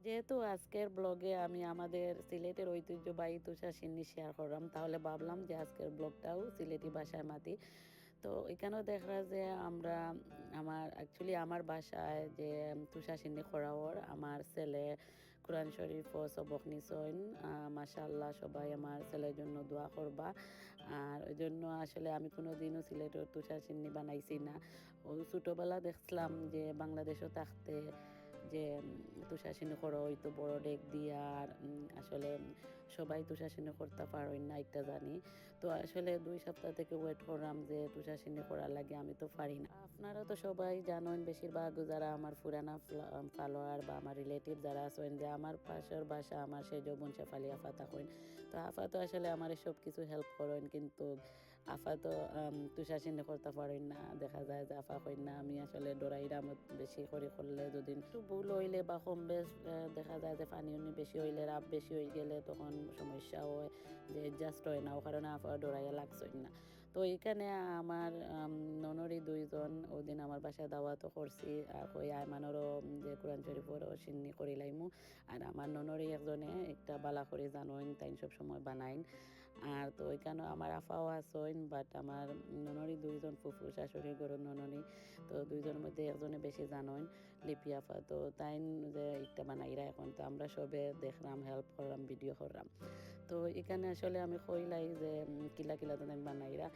যেহেতু আজকের ব্লগে আমি আমাদের সিলেটের ঐতিহ্যবাহী তুষার সিন্নি শেয়ার করলাম, তাহলে ভাবলাম যে আজকের ব্লগটাও সিলেটি ভাষায় মাতি। তো এখানেও দেখা যে আমরা, আমার অ্যাকচুয়ালি আমার বাসায় যে তুষার সিন্নি করাওয়ার আমার ছেলে কোরআন শরীফ ও সবক নিসইন মাশাল্লাহ সবাই আমার ছেলের জন্য দোয়া করবা। আর ওই জন্য আসলে আমি কোনো দিনও সিলেটের তুষার সিন্নি বানাইছি না। ও ছোটোবেলা দেখছিলাম যে বাংলাদেশও থাকতে যে তুষাসিনী করো তো বড় ডেক দিয়ে আর আসলে সবাই তুষাসিনী করতে পারোই না একটা জানি। তো আসলে দুই সপ্তাহ থেকে ওয়েট করলাম যে তুষাসিনী করার লাগে আমি তো পারি না। আপনারা তো সবাই জানেন বেশিরভাগ যারা আমার ফুরানা ফলোয়ার বা আমার রিলেটিভ যারা আছেন যে, আমার পাশের বাসা, আমার সেই যৌবন শেফালি আফা থাকেন তো আফা তো আসলে আমার সব কিছু হেল্প করেন কিন্তু আফা তো তুষাসিনী করতে পারেন না। দেখা যায় যে আফা কই না আমি আসলে ডরাইরাম বেশি করে করলে যদি একটু ভুল হইলে বা কম বেশ দেখা যায় যে পানি উনি বেশি হইলে রাব বেশি হয়ে গেলে তখন সমস্যা হয় যে অ্যাডজাস্ট হয় না ও কারণে আফা ডরাইয়া লাগছেন না। তো এখানে আমার আম, ননরি দুইজন ওদিন আমার বাসায় দাওয়াতও করছি আর কই আয়মানেরও যে কোরআন শরীফরও সিন্নি করিলাইমু। আর আমার ননরি একজনে একটা বালা করে জানোইন তাই সব সময় বানাইন। আর তো ওইখানে আমার আফাও আসইন বাট আমার ননরি দুইজন ফুফু, শাশুড়ি গরুর নননি তো দুইজনের মধ্যে একজনে বেশি জানোইন লিপি আফা। তো তাই যে একটা বানাইরা এখন, তো আমরা সবে দেখলাম হেল্প করলাম ভিডিও করলাম। তো এখানে আসলে আমি কইলাই যে কিলা কিলা তো বানাইরা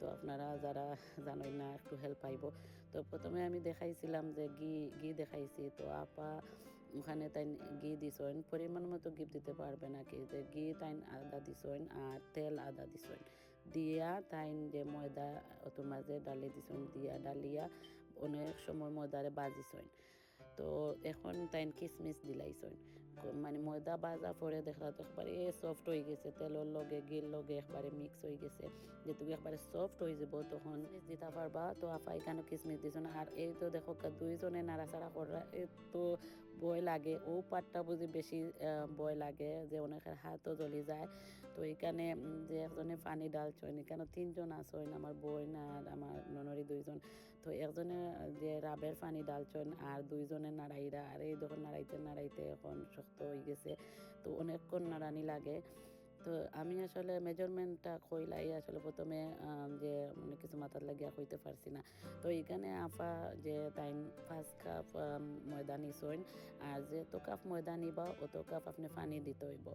তো আপনারা যারা জানোই না, একটু হেল্প পাইব। তো প্রথমে আমি দেখাইছিলাম যে ঘি ঘি দেখাইছি। তো আপা ওখানে তাই ঘি দিছেন, পরিমাণ মতো ঘি দিতে পারবে নাকি যে ঘি তাই আদা দিছেন আর তেল আদা দিছেন। দিয়া তাইন যে ময়দা অত মাঝে ডালি দিছেন, দিয়া ডালিয়া অনেক সময় ময়দারে বাজিছেন। তো এখন তাইন কিসমিস দিলাইছেন। মানে ময়দা বাজা পরে দেখলা তো একবারে সফট হয়ে গেছে, তেলের লগে গির লগে একবারে মিক্স হয়ে গেছে। যেটুকু একবারে সফট হয়ে যাব তখন দিতে পারবা? তো আফা এখানে কিসমিস দিছেন। আর এই তো দেখো দুইজনে নাড়াচাড়া করা তো ভয় লাগে, ও পাটটা বুঝি বেশি বয় লাগে যে অনেকের হাতও জ্বলি যায়। তো এখানে যে একজনে পানি ডালছেন এখানে তিনজন আছেন, আমার বোন আর আমার ননরি দুইজন। তো একজনে যে রাবের পানি ডালছেন আর দুইজনের নাড়াইরা, আর এই যখন নাড়াইতে নাড়াইতে এখন শক্ত হয়ে গেছে, তো অনেকক্ষণ নাড়ানি লাগে। তো আমি আসলে মেজারমেন্টটা কইলাই, আসলে প্রথমে যে মানে কিছু মাথার লাগিয়া কইতে পারছি না। তো এখানে আফা যে তাই পাঁচ কাপ ময়দা নিছইন আর যে তো কাপ ময়দা নিবা অত কাপ আপনি পানি দিতে হইব।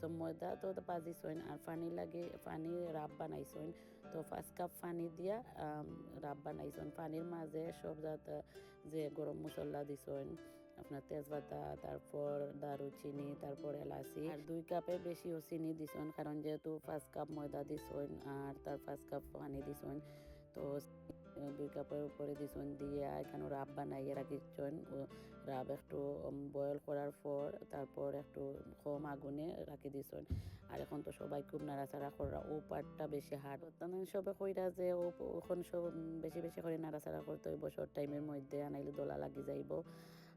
তো ময়দা তো বাজিছইন আর পানি লাগে পানি রাব বানাইছইন তো পাঁচ কাপ পানি দিয়া রাব বানাইছইন পানির মাঝে সব জাত, যে গরম মশলা দিছইন আপনার তেজপাতা, তারপর দারুচিনি, তারপর এলাচি। আর দুই কাপে বেশিও চিনি দিছন কারণ যেহেতু পাঁচ কাপ ময়দা দিছইন আর তার পাঁচ কাপ পানি দিছইন তো দুই কাপের উপরে দিছন দিয়ে এখানে রাব বানাইয়ে রাখিছন রাব একটু বয়েল করার পর তারপর একটু কম আগুনে রাখি দিছন আর এখন তো সবাই খুব নাড়াচাড়া করা, ও পার্টটা বেশি বর্তমানে সবে কইরা যে ও ওখন সব বেশি বেশি করে নাড়াচাড়া করতে হইব শর্ট টাইমের মধ্যে আনাইলে দোলা লাগি যাইব।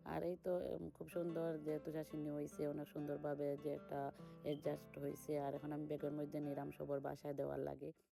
আর এই তো খুব সুন্দর যে তুষাসিনী হয়েছে অনেক সুন্দরভাবে যে একটা অ্যাডজাস্ট হয়েছে আর এখন আমি বেগের মধ্যে নিরাম সবর বাসায় দেওয়ার লাগে।